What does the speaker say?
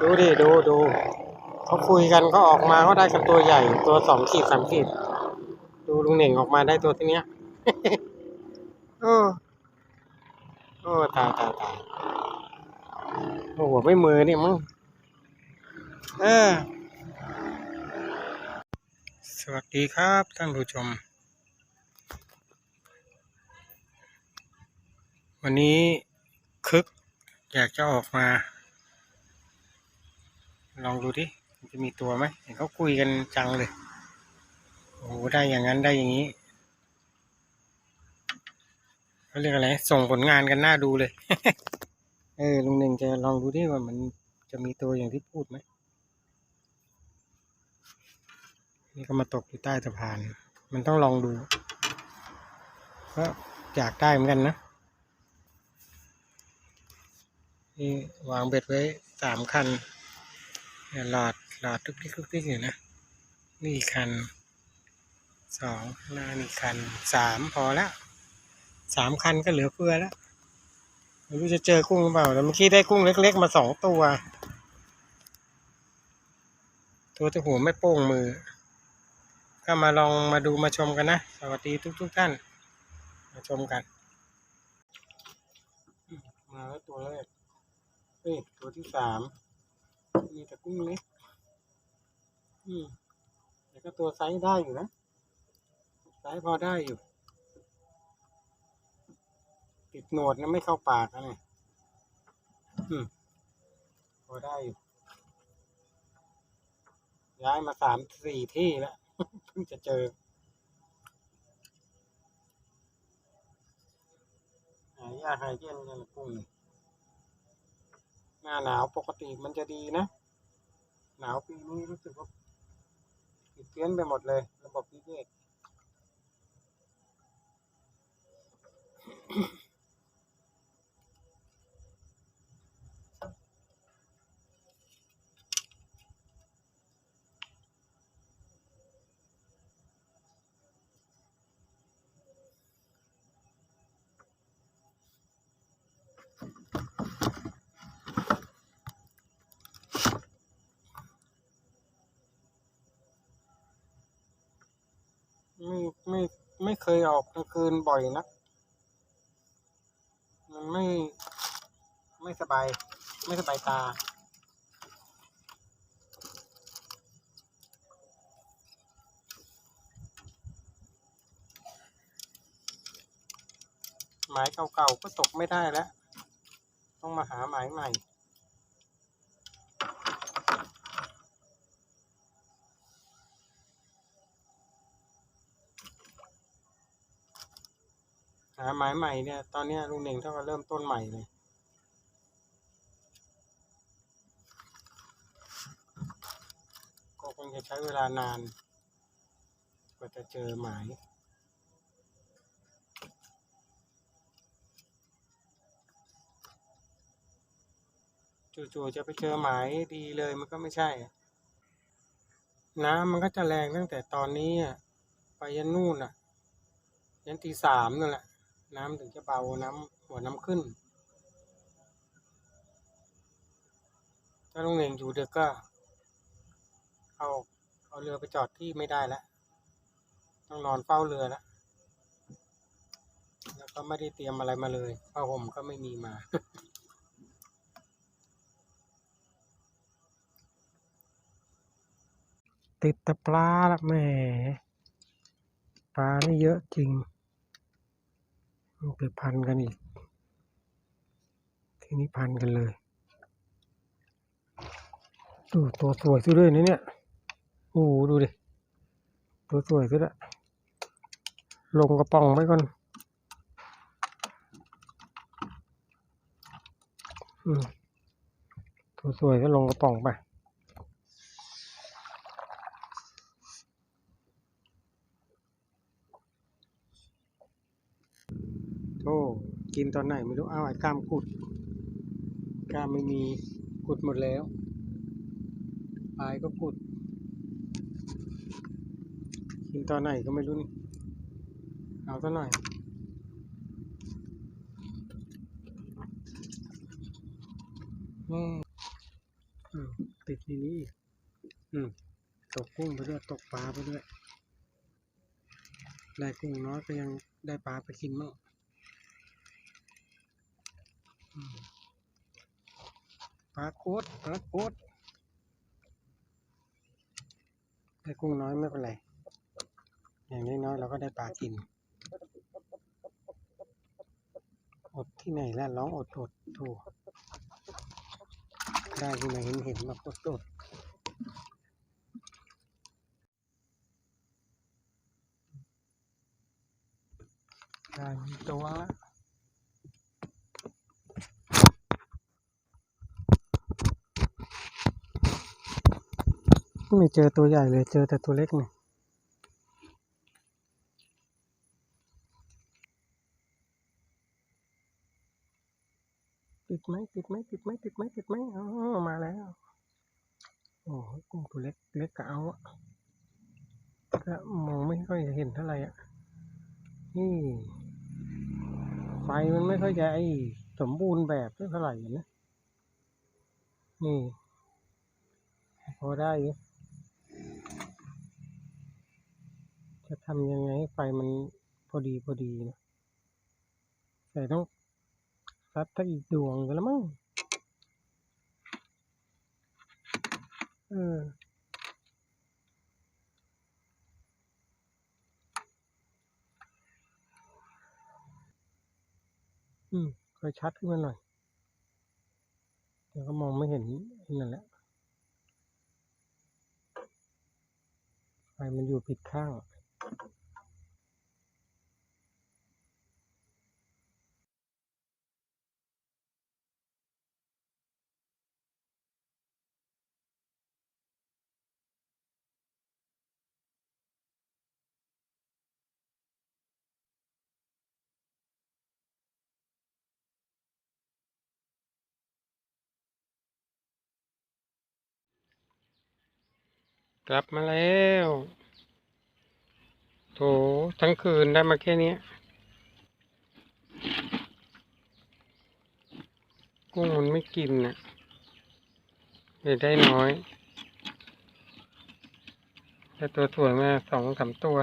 ดูดิดูดูเขาคุยกันเขาออกมาเขาได้กันตัวใหญ่ตัวสองขีดสามขีดดูลุงเหน่งออกมาได้ตัวที่เนี้ยโอ้โอ้ตายตายตายโอ้โหไม่มือนี่มึงเออสวัสดีครับท่านผู้ชม วันนี้คึกอยากจะออกมา ลองดูดิมันจะมีตัวไหมเห็นเขาคุยกันจังเลย โอ้โหได้อย่างนั้นได้อย่างนี้เขาเรียกอะไร ส่งผลงานกันหน้าดูเลย เออลุงหนึ่งจะลองดูดิว่ามันจะมีตัวอย่างที่พูดไหม นี่ก็มาตกอยู่ใต้สะพาน มันต้องลองดูก็อยากได้เหมือนกันนะนี่วางเบ็ดไว้สามคัน เนี่ยหลอดหลอดทุกที่ทุกที่อยู่นะ นี่คันสองหน้านี่คันสามพอแล้วสามคันก็เหลือเฟือแล้วไม่รู้จะเจอกุ้งหรือเปล่าแต่เมื่อกี้ได้กุ้งเล็ก ๆ มาสองตัว ตัวที่หัวไม่โป้งมือ ก็มาลองมาดูมาชมกันนะ สวัสดีทุกทุกๆท่าน มาชมกัน มาแล้วตัวแรกเฮ้ตัวที่สาม มีแต่กุ้งเล็กอืมแต่ก็ตัวไซส์ได้อยู่นะไซส์พอได้อยู่ ติดหนวดนะไม่เข้าปากนะเนี่ยอืมพอได้อยู่ ย้ายมาสามสี่ที่แล้วเพิ่งจะเจอหายากหายเย็นกันกุ้งหน้าหนาวปกติมันจะดีนะ หนาวปีนี้รู้สึกว่าผิดเพี้ยนไปหมดเลย ระบบนิเวศ ไม่ไม่ไม่เคยออกกลางคืนบ่อยนะมันไม่ไม่สบาย ไม่สบายตา หมายเก่าๆก็ตกไม่ได้แล้ว ต้องมาหาหมายใหม่ หาหมายใหม่เนี่ย ตอนนี้ลุงเน่งเท่ากับเริ่มต้นใหม่เลยก็คงจะใช้เวลานานกว่าจะเจอหมายจู่ๆจะไปเจอหมายดีเลยมันก็ไม่ใช่อะน้ำมันก็จะแรงตั้งแต่ตอนนี้ไปยันนู่นอะ ยันตีสามนั่นแหละ น้ำถึงจะเบาน้ำหัวน้ำขึ้น ถ้าลุงเน่งอยู่เดึกก็ เอาเอาเรือไปจอดที่ไม่ได้แล้วต้องนอนเฝ้าเรือแล้วแล้วก็ไม่ได้เตรียมอะไรมาเลยผ้าห่มก็ไม่มีมาติดต่ปลาละแม่ปลานี่เยอะจริง มันไปพันกันอีก ทีนี้พันกันเลยดูตัวสวยซะด้วยนะเนี่ยโอ้ดูดิ ตัวสวยซะด้วยลงกระป๋องไว้ก่อนอืมตัวสวยก็ลงกระป๋องไป โอ้ กินตอนไหนไม่รู้เอาไอ้กล้ามกุดกล้ามไม่มีกุดหมดแล้วปลายก็กุด กินตอนไหนก็ไม่รู้นี่เอาซะหน่อยอืมอืมติดในนี้อีกอืมตกกุ้งไปด้วยตกปลาไปด้วยได้กุ้งน้อยก็ยังได้ปลาไปกินมั่ง ปลาโคตรปลาโคตรได้กุ้งน้อยไม่เป็นไร อย่างน้อยๆเราก็ได้ปลากิน อดที่ไหนล่ะร้องอดอดโถได้ที่ไหนเห็นเห็นมาอดอดได้ตัวละ ไม่เจอตัวใหญ่เลย เจอแต่ตัวเล็กเนี่ยติดไหมติดไหมติดไหมติดไหมติดไหมอ๋อมาแล้ว โอ้กุ้งตัวเล็กเล็กกะเอาอะก็มองไม่ค่อยเห็นเท่าไหร่อะนี่ไฟมันไม่ค่อยจะไอ้สมบูรณ์แบบเท่าไหร่นะนี่ พอได้อยู่ จะทำยังไงให้ไฟมันพอดีพอดีนะแต่ต้องซัดทักอีกดวงกันแล้วมั้งเอออืมค่อยชัดขึ้นมาหน่อย เดี๋ยวก็มองไม่เห็นนั่นแหละไฟมันอยู่ผิดข้าง กลับมาแล้ว โถทั้งคืนได้มาแค่นี้ กุ้งมันไม่กินน่ะเลยได้น้อย แต่ตัวสวยมาสองสามตัว